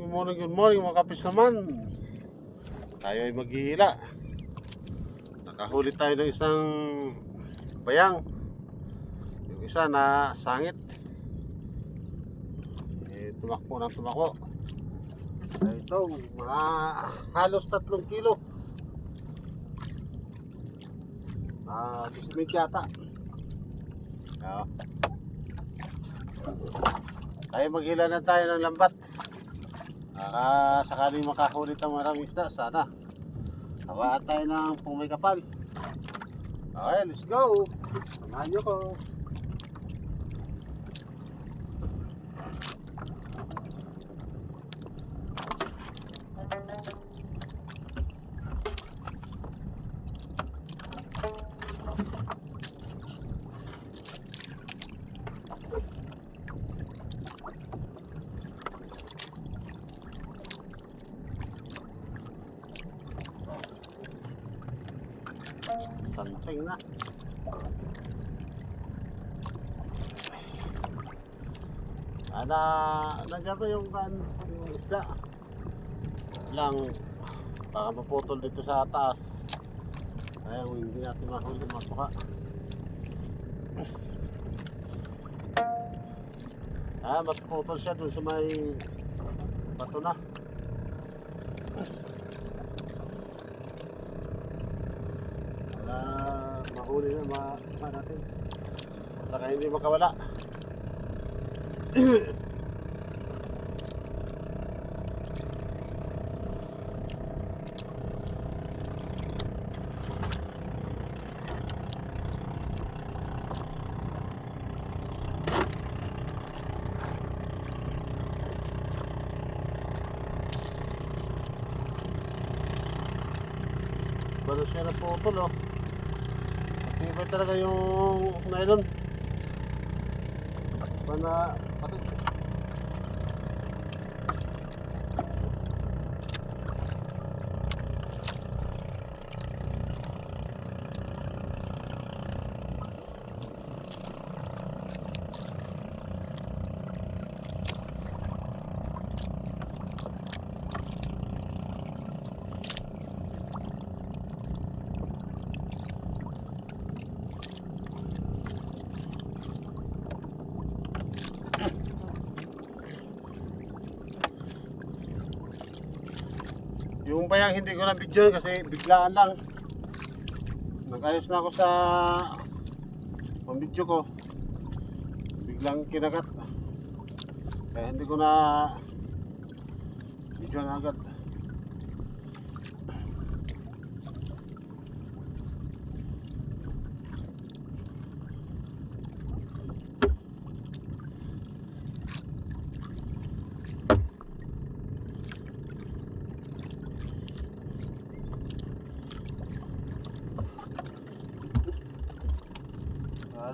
Good morning, good morning mga kapis naman. Tayo ay maghihila. Nakahuli tayo ng isang bayang. Yung isa na sangit. Eh, tumakbo na tumakbo. Ito, mga halos tatlong kilo. Ah, uh, yata. Tayo maghila na tayo ng lambat. Baka sakaling makakulit ang maraming isda, sana. Hawaan tayo ng pumay kapal. Okay, let's go. Samahan nyo ko. Santing na. Nandiyan ko yung kan, yung. Lang, baka maputol dito sa taas. Kaya hindi natin mahuli matuka. Ah, maputol siya dun sa may bato na. Para mahuli na ma, ma natin. Saka hindi makawala. Balo siya na putol oh. Matibay talaga yung nylon. Pana, Yung bayang hindi ko na video kasi biglaan lang. Nagayos na ako sa pang video ko. Biglang kinagat. Kaya hindi ko na video na agad.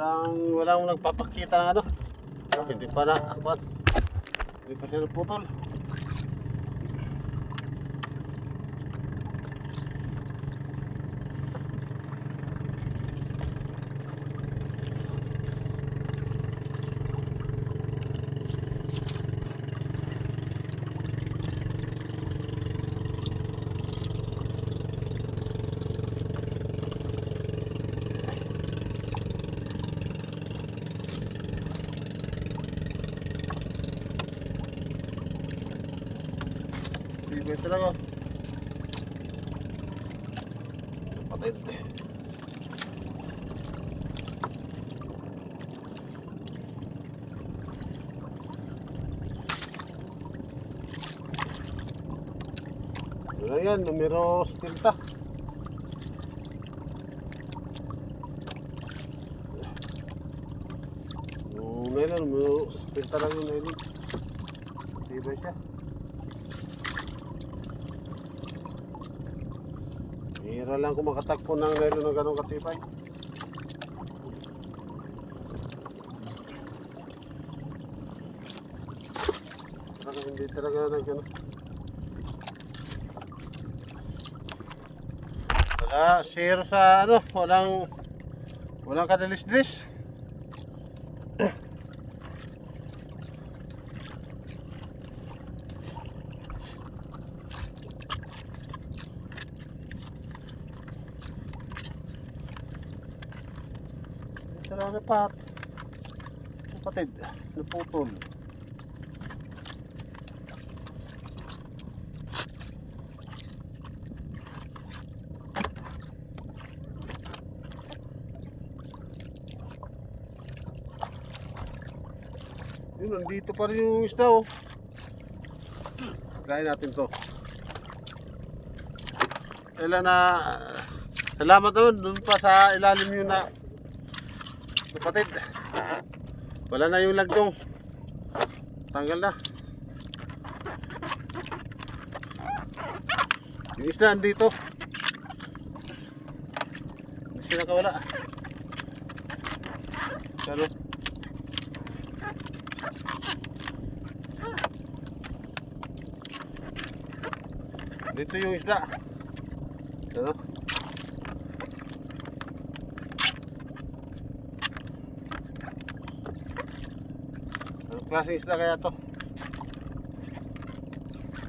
Walang, walang nagpapakita ng ano. Hindi pa na. Hindi pa siya naputol. Bibay talaga. Kapatid. Ano yan, numero 70. Yung nylon, 70 lang yung nylon. Tibay siya. Hira lang kung makatagpo ng nylon ng ganong katibay. Talaga hindi talaga na gano'n. Wala, zero sa ano, walang walang kadalis-dalis. Pero pa? Kapatid, naputol. Yun, nandito pa rin yung isda oh. Kain natin to. Kailan na... Salamat naman, dun pa sa ilalim yun na... Kapatid. Wala na yung lagdong. Tanggal na. Yung isda andito. Hindi sila nakawala. Pero... Dito yung isda. Ano? Anong klaseng isda kaya to?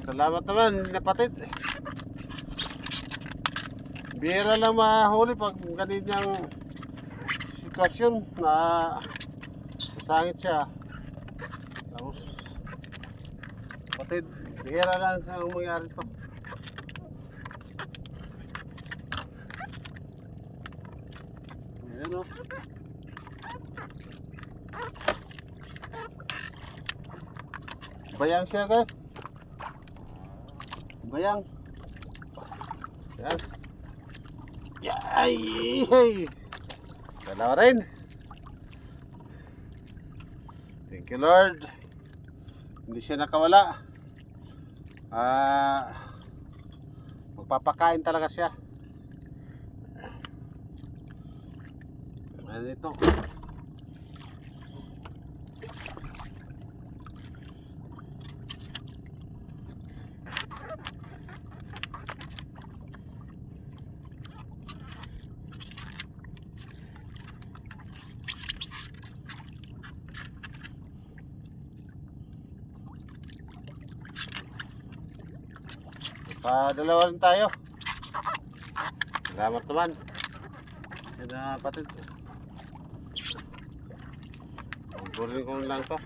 Salamat naman, napatid. Bihira lang mahuli pag ganyan sitwasyon na masangit siya. Tapos, patid, bihira lang ang mangyari to. Ayan o. Bayang siya kay. Bayang. Yan. Yay! Dalawa rin. Thank you Lord. Hindi siya nakawala. Ah, magpapakain talaga siya. Ano ito? Padalawa rin tayo. Salamat naman. Yan na patid. Ko lang to.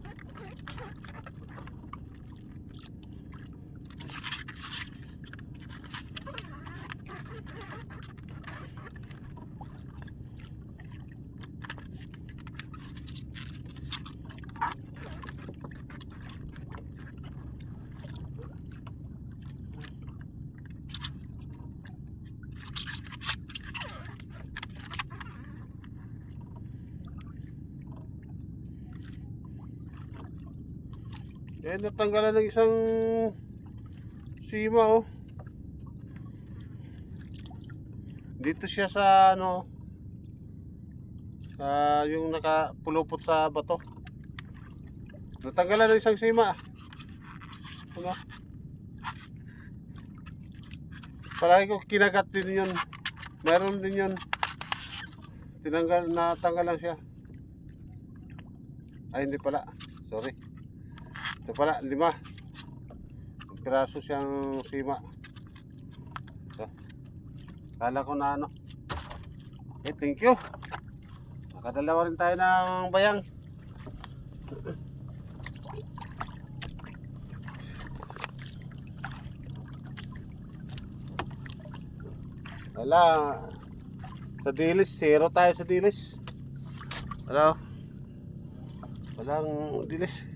Eh, natanggalan ng isang sima, oh. Dito siya sa, ano, sa yung nakapulupot sa bato. Natanggalan ng isang sima. Ano? Palagi ko kinagat din yun. Meron din yun. Tinanggal, natanggal lang siya. Ay, hindi pala. Sorry. Ito pala, lima. Ang piraso siyang sima. Ito. Kala ko na ano. Eh, thank you. Nakadalawa rin tayo ng bayang. Wala. Sa dilis, zero tayo sa dilis. Wala. Walang dilis.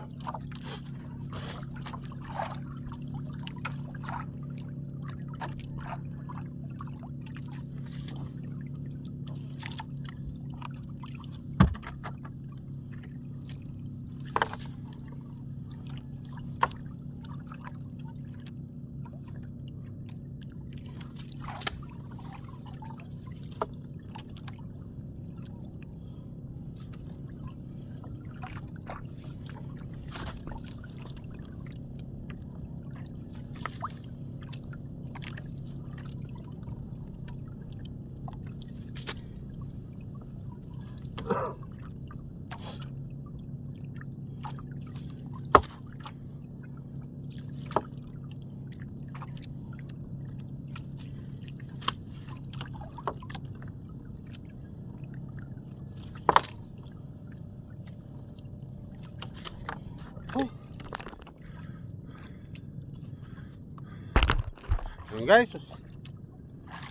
Yun guys.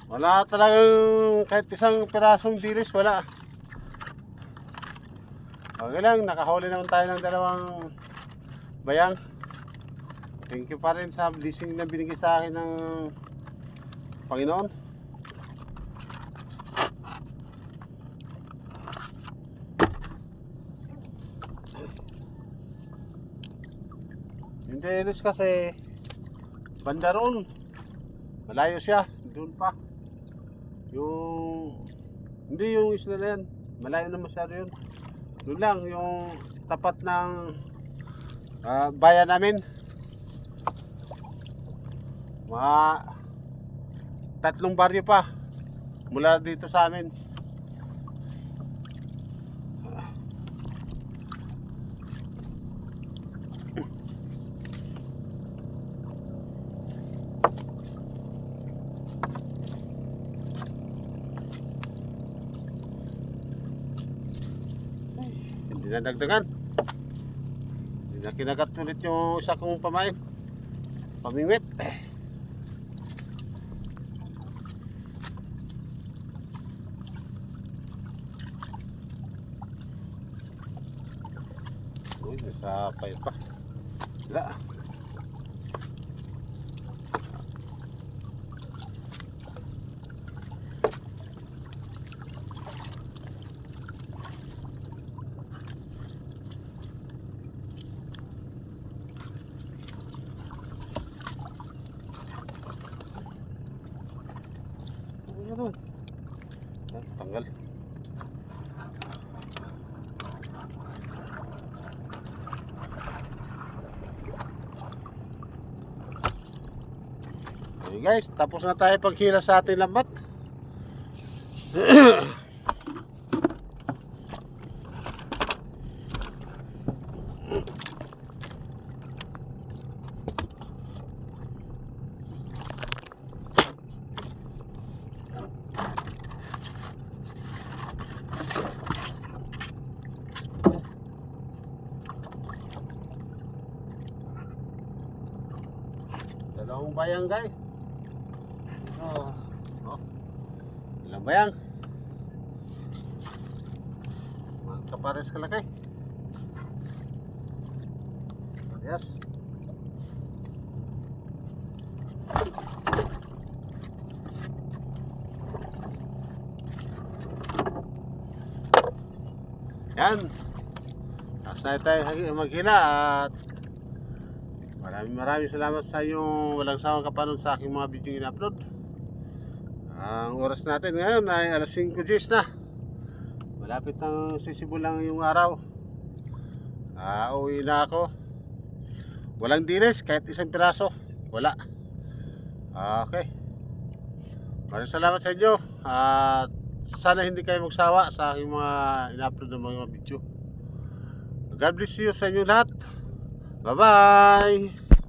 Wala talagang kahit isang pirasong dilis, wala. Okay lang, nakahuli naman tayo ng dalawang bayang. Thank you pa rin sa blessing na binigay sa akin ng Panginoon. Yung dilis kasi banda roon. Malayo siya, doon pa. Yung hindi yung isla na yan. Malayo na masyado yun. Doon lang yung tapat ng ah, bayan namin. Mga tatlong baryo pa mula dito sa amin. Hindi na kinagat ulit yung isa kong pamain. Pamingwit. Uy, nasa pay pa. Wala. Ano yan doon? Tanggal. Okay guys, tapos na tayo paghila sa ating lambat. Bayang guys. Oh. Oh. Ilang bayang? Mga kapares kalaki. Yes. Yan. Tapos na tayo maghila at Maraming maraming salamat sa inyong walang sawang kapanood sa aking mga video in-upload. Ang oras natin ngayon ay alas 5 Gs na. Malapit nang sisibulang yung araw. Ah, uwi na ako. Walang dilis, kahit isang piraso. Wala. Ah, Okay. Maraming salamat sa inyo. At sana hindi kayo magsawa sa aking mga in-upload ng mga video. God bless you sa inyo lahat. Bye-bye!